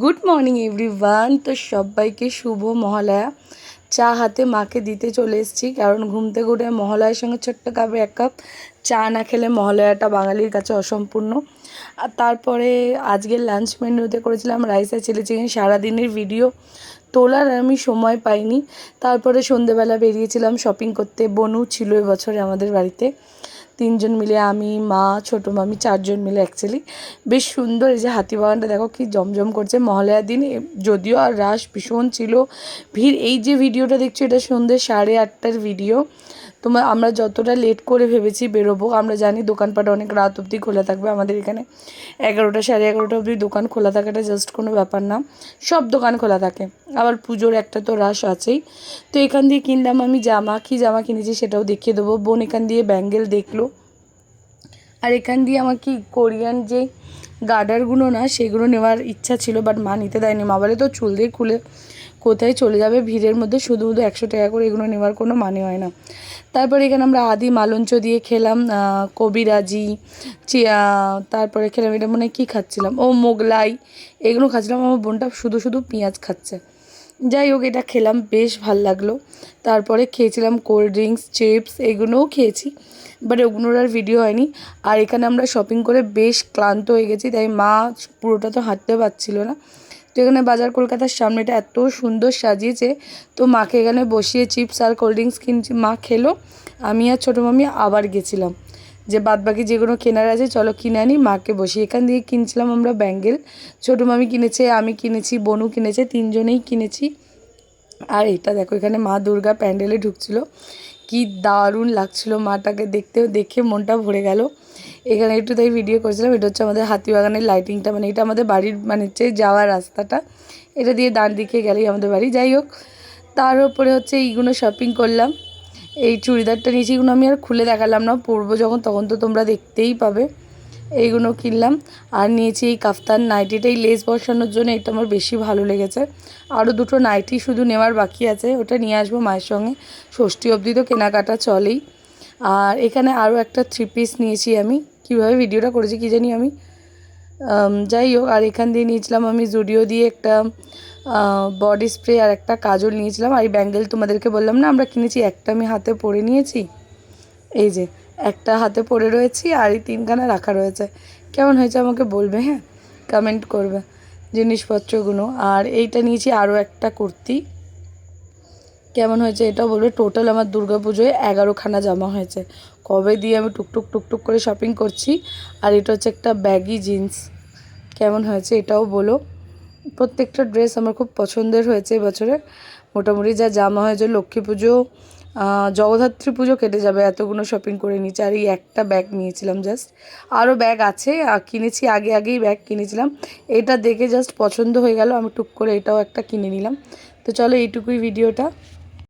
Good morning everyone তো সবাইকে শুভ মহালয়া চা হাতে মাকে দিতে চলে এসেছি, কারণ ঘুম থেকে উঠে মহালয়ার সঙ্গে ছোট্ট কাপে এক কাপ চা না খেলে মহালয়াটা বাঙালির কাছে অসম্পূর্ণ। আর তারপরে আজকের লাঞ্চ মেনুতে করেছিলাম রাইস আর চিলি চিকেন সারাদিনের ভিডিও তোলার আমি সময় পাইনি। তারপরে সন্ধেবেলা বেরিয়েছিলাম শপিং করতে। বনু ছিল এবছরে আমাদের বাড়িতে। তিনজন মিলে, আমি, মা, ছোটো মামি, চারজন মিলে অ্যাকচুয়ালি বেশ সুন্দর এই যে হাতি বাগানটা, দেখো কি জমজম করছে মহালয়ার দিন। যদিও আর রাশ ভীষণ ছিল। ভিড়, এই যে ভিডিওটা দেখছ, এটা সন্ধ্যে সাড়ে আটটার ভিডিও তোমার আমরা যতটা লেট করে ভেবেছি বেরোবো, আমরা জানি দোকানপাট অনেক রাত অবধি খোলা থাকবে, আমাদের এখানে এগারোটা সাড়ে এগারোটা অবধি দোকান খোলা থাকাটা জাস্ট কোনো ব্যাপার না, সব দোকান খোলা থাকে। আবার পুজোর একটা তো রাশ আছেই। তো এখান দিয়ে কিনলাম আমি জামা, কী জামা কিনেছি সেটাও দেখিয়ে দেবো। বোন এখান দিয়ে ব্যাঙ্গেল দেখল। আর এখান দিয়ে আমার কি কোরিয়ান যে গার্ডারগুলো না, সেগুলো নেওয়ার ইচ্ছা ছিল বাট মা নিতে দেয়নি। মা বলে তো চুল দিয়ে খুলে কোথায় চলে যাবে? ভিড়ের মধ্যে শুধু শুধু একশো টাকা করে এগুলো নেওয়ার কোনো মানে হয় না। তারপরে এখানে আমরা আদি মালঞ্চ দিয়ে খেলাম কবিরাজি চিয়া তারপরে খেলাম, এটা মনে কী খাচ্ছিলাম? ও মোগলাই, এগুলো খাচ্ছিলাম। আমার বোনটা শুধু শুধু পেঁয়াজ খাচ্ছে। যাই হোক, এটা খেলাম, বেশ ভালো লাগল। তারপরে খেয়েছিলাম কোল্ড ড্রিঙ্কস, চিপস, এগুলোও খেয়েছি বাট ওগুলোর আর ভিডিও হয়নি। আর এখানে আমরা শপিং করে বেশ ক্লান্ত হয়ে গেছি, তাই মা পুরোটা তো হাঁটতে পারছিল না। তো এখানে বাজার কলকাতার সামনেটা এত সুন্দর সাজিয়েছে, তো মাকে এখানে বসিয়ে চিপস আর কোল্ড ড্রিঙ্কস কিনছি, মা খেলো, আমি আর ছোটো মামি আবার গেছিলাম। যে বাদবাকি যেগুলো কেনার আছে, চলো কিনে আনি। মাকে বসি এখান দিয়ে কিনছিলাম আমরা ব্যাঙ্গেল। ছোটো মামি কিনেছে, আমি কিনেছি, বনু কিনেছে, তিনজনেই কিনেছি। আর এটা দেখো, এখানে মা দুর্গা প্যান্ডেলে ঢুকছিল। কি দারুণ লাগছিল মাটাকে দেখতে, দেখে মনটা ভরে গেল। এখানে একটু তাই ভিডিও করেছিলাম, এটা হচ্ছে আমাদের হাতিবাগানের লাইটিংটা মানে এটা আমাদের বাড়ির মানে হচ্ছে যাওয়ার রাস্তাটা। এটা দিয়ে ডান দিকে গেলেই আমাদের বাড়ি। যাই হোক, তার উপরে হচ্ছে এইগুলো শপিং করলাম। এই চুড়িদারটা নিয়েছি এগুলো আমি আর খুলে দেখালাম না পরবো যখন তখন তো তোমরা দেখতেই পাবে। এইগুলো কিনলাম আর নিয়েছি এই কাফতান নাইটিটা এই লেস বসানোর জন্য এটা আমার বেশি ভালো লেগেছে। আরও দুটো নাইটি শুধু নেওয়ার বাকি আছে ওটা নিয়ে আসব মায়ের সঙ্গে ষষ্ঠী অবধি তো কেনাকাটা চলেই। আর এখানে আরও একটা থ্রি পিস নিয়েছি আমি কীভাবে ভিডিওটা করেছি কী জানি আমি আম, যাই হোক আর এখান দিয়ে নিয়েছিলাম আমি জুডিও দিয়ে একটা বডি স্প্রে আর একটা কাজল নিয়েছিলাম। আর এই ব্যাঙ্গেল তোমাদেরকে বললাম না, আমরা কিনেছি, একটা আমি হাতে পরে নিয়েছি। এই যে, একটা হাতে পরে রয়েছি, আর এই তিনখানা রাখা রয়েছে। কেমন হয়েছে আমাকে বলবে হ্যাঁ? কমেন্ট করবে জিনিসপত্রগুলো। আর এইটা নিয়েছি আরও একটা কুর্তি। কেমন হয়েছে এটাও বলবে টোটাল আমার দুর্গাপুজোয় এগারোখানা জামা হয়েছে। কবে দিয়ে আমি টুকটুক টুকটুক করে শপিং করছি, আর এটা হচ্ছে একটা ব্যাগি জিন্স কেমন হয়েছে এটাও বলো। প্রত্যেকটা ড্রেস আমার খুব পছন্দের হয়েছে এবছরে। মোটামুটি যা জামা হয়েছে, লক্ষ্মী পুজো জগদ্ধাত্রী পুজো কেটে যাবে, এতগুলো শপিং করে নিয়েছি, আর এই একটা ব্যাগ নিয়েছিলাম জাস্ট আরও ব্যাগ আছে কিনেছি, আগে আগেই ব্যাগ কিনেছিলাম। এটা দেখে জাস্ট পছন্দ হয়ে গেল, আমি টুক করে এটাও একটা কিনে নিলাম। তো চলো এইটুকুই ভিডিওটা